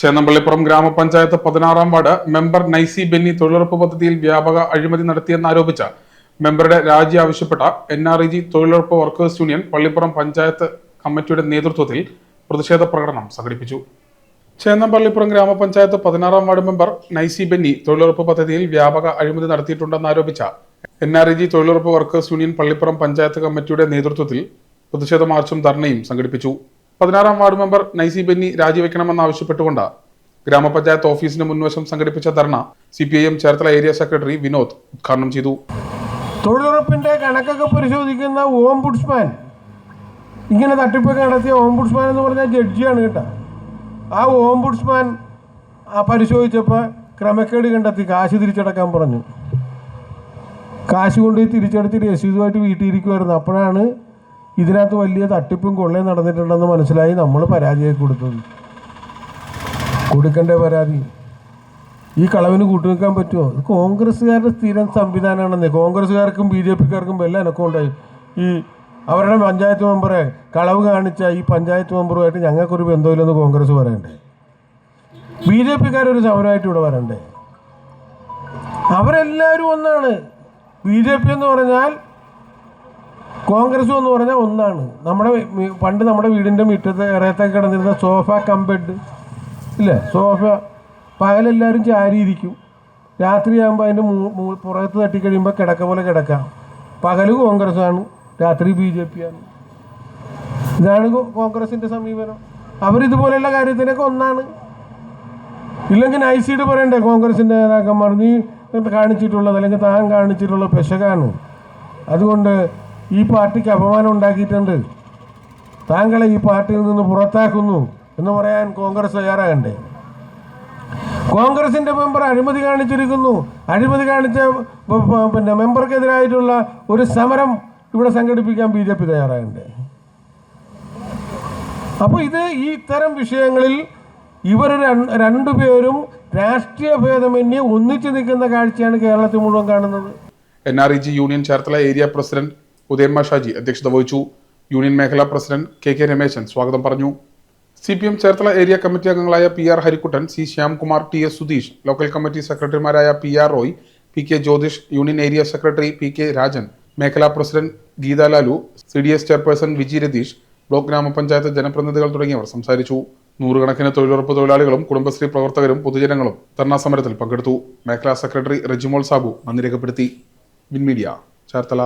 ചേന്നമ്പള്ളിപ്പുറം ഗ്രാമപഞ്ചായത്ത് പതിനാറാം ward member Naisy Benny തൊഴിലുറപ്പ് പദ്ധതിയിൽ വ്യാപക അഴിമതി നടത്തിയെന്നാരോപിച്ച മെമ്പറുടെ രാജി ആവശ്യപ്പെട്ട എൻ ആർ ഇ ജി തൊഴിലുറപ്പ് വർക്കേഴ്സ് യൂണിയൻ പള്ളിപ്പുറം പഞ്ചായത്ത് കമ്മിറ്റിയുടെ നേതൃത്വത്തിൽ പ്രതിഷേധ പ്രകടനം സംഘടിപ്പിച്ചു. ചേന്നമ്പള്ളിപ്പുറം ഗ്രാമപഞ്ചായത്ത് പതിനാറാം വാർഡ് മെമ്പർ നൈസി ബെന്നി തൊഴിലുറപ്പ് പദ്ധതിയിൽ വ്യാപക അഴിമതി നടത്തിയിട്ടുണ്ടെന്നാരോപിച്ച എൻ ആർ ഇ ജി തൊഴിലുറപ്പ് വർക്കേഴ്സ് യൂണിയൻ പള്ളിപ്പുറം പഞ്ചായത്ത് കമ്മിറ്റിയുടെ നേതൃത്വത്തിൽ പ്രതിഷേധ മാർച്ചും ധർണയും സംഘടിപ്പിച്ചു. പതിനാറാം വാർഡ് മെമ്പർ നൈസി ബെന്നി രാജിവെക്കണമെന്നാവശ്യപ്പെട്ടുകൊണ്ട് ഗ്രാമപഞ്ചായത്ത് ഓഫീസിന് മുൻവശം സംഘടിപ്പിച്ച ധർണ C P I M Cherthala area secretary Vinod ഉദ്ഘാടനം ചെയ്തു. തൊഴിലുറപ്പിന്റെ കണക്കൊക്കെ പരിശോധിക്കുന്ന ഓംബുഡ്സ്മാൻ. ഇങ്ങനെ തട്ടിപ്പൊക്കെ നടത്തിയ ഓംബുഡ്സ്മാൻ എന്ന് പറഞ്ഞാൽ ജഡ്ജിയാണ് കേട്ടോ. ആ ഓംബുഡ്സ്മാൻ പരിശോധിച്ചപ്പോൾ ക്രമക്കേട് കണ്ടെത്തി കാശ് തിരിച്ചടക്കാൻ പറഞ്ഞു. കാശ് കൊണ്ടുപോയി തിരിച്ചെടുത്ത് രസീതുമായിട്ട് വീട്ടിലിരിക്കുമായിരുന്നു അപ്പോഴാണ് ഇതിനകത്ത് വലിയ തട്ടിപ്പും കൊള്ളയും നടന്നിട്ടുണ്ടെന്ന് മനസ്സിലായി. നമ്മൾ പരാതിയായി കൊടുത്തത്. കൊടുക്കേണ്ട പരാതി. ഈ കളവിന് കൂട്ടുനിൽക്കാൻ പറ്റുമോ? ഇത് കോൺഗ്രസ്സുകാരുടെ സ്ഥിരം സംവിധാനമാണെന്ന്. കോൺഗ്രസ്സുകാർക്കും ബി ജെ പിക്കാർക്കും എല്ലാം എനക്കും ഉണ്ടായി. ഈ അവരുടെ പഞ്ചായത്ത് മെമ്പറെ കളവ് കാണിച്ച ഈ പഞ്ചായത്ത് മെമ്പറുമായിട്ട് ഞങ്ങൾക്കൊരു ബന്ധമില്ലെന്ന് കോൺഗ്രസ് പറയണ്ടേ? ബി ജെ പിക്കാരൊരു സമരമായിട്ട് ഇവിടെ വരണ്ടേ? അവരെല്ലാവരും ഒന്നാണ്. ബി ജെ പി എന്ന് പറഞ്ഞാൽ കോൺഗ്രസും എന്ന് പറഞ്ഞാൽ ഒന്നാണ്. നമ്മുടെ പണ്ട് നമ്മുടെ വീടിന്റെ മുറ്റത്ത് ഇറയത്തൊക്കെ കിടന്നിരുന്ന സോഫ കം ബെഡ് ഇല്ലേ? സോഫ പകലെല്ലാവരും ചാരിയിരിക്കും. രാത്രിയാകുമ്പോൾ അതിന്റെ മൂ- പുറത്ത് തട്ടിക്കഴിയുമ്പോൾ കിടക്ക പോലെ കിടക്കാം പകൽ കോൺഗ്രസ്സാണ് രാത്രി ബി ജെ പി ആണ് ഇതാണ് കോൺഗ്രസിന്റെ സമീപനം. അവരിതുപോലെയുള്ള കാര്യത്തിനൊക്കെ ഒന്നാണ്. ഇല്ലെങ്കിൽ നൈസീഡ് പറയണ്ടേ കോൺഗ്രസിന്റെ നേതാക്കന്മാർ നീ കാണിച്ചിട്ടുള്ളത്? അല്ലെങ്കിൽ താൻ കാണിച്ചിട്ടുള്ള പെശകാണ്. അതുകൊണ്ട് ഈ പാർട്ടിക്ക് അപമാനം ഉണ്ടാക്കിയിട്ടുണ്ട്. താങ്കളെ ഈ പാർട്ടിയിൽ നിന്ന് പുറത്താക്കുന്നു എന്ന് പറയാൻ കോൺഗ്രസ് തയ്യാറാകണ്ടേ? കോൺഗ്രസിന്റെ മെമ്പർ അഴിമതി കാണിച്ചിരിക്കുന്നു. അഴിമതി കാണിച്ച പിന്നെ മെമ്പർക്കെതിരായിട്ടുള്ള ഒരു സമരം ഇവിടെ സംഘടിപ്പിക്കാൻ ബി ജെ പി തയ്യാറാകണ്ടേ? അപ്പോൾ ഇത് ഈ ഇത്തരം വിഷയങ്ങളിൽ ഇവർ രണ്ട് രണ്ടുപേരും രാഷ്ട്രീയ ഭേദമന്യേ ഒന്നിച്ചു നിൽക്കുന്ന കാഴ്ചയാണ് കേരളത്തിൽ മുഴുവൻ കാണുന്നത്. N R E G union Cherthala area president ഉദയന്മ Shaji അധ്യക്ഷത വഹിച്ചു. യൂണിയൻ മേഖലാ പ്രസിഡന്റ് കെ കെ രമേശൻ സ്വാഗതം പറഞ്ഞു. C P M Cherthala area committee അംഗങ്ങളായ P R Harikuttan C Shyamkumar T S Sudheesh local committee സെക്രട്ടറിമാരായ P R Roy P K Jyothish union area secretary P K Rajan മേഖലാ president Geetha Lalu C D S chairperson Viji Ratheesh block ഗ്രാമപഞ്ചായത്ത് ജനപ്രതിനിധികൾ തുടങ്ങിയവർ സംസാരിച്ചു. നൂറുകണക്കിന് തൊഴിലുറപ്പ് തൊഴിലാളികളും കുടുംബശ്രീ പ്രവർത്തകരും പൊതുജനങ്ങളും ധർണാ സമരത്തിൽ പങ്കെടുത്തു. മേഖലാ സെക്രട്ടറി റെജിമോൾ സാബു നന്ദി രേഖപ്പെടുത്തി. വിൻമീഡിയ ചേർത്തല.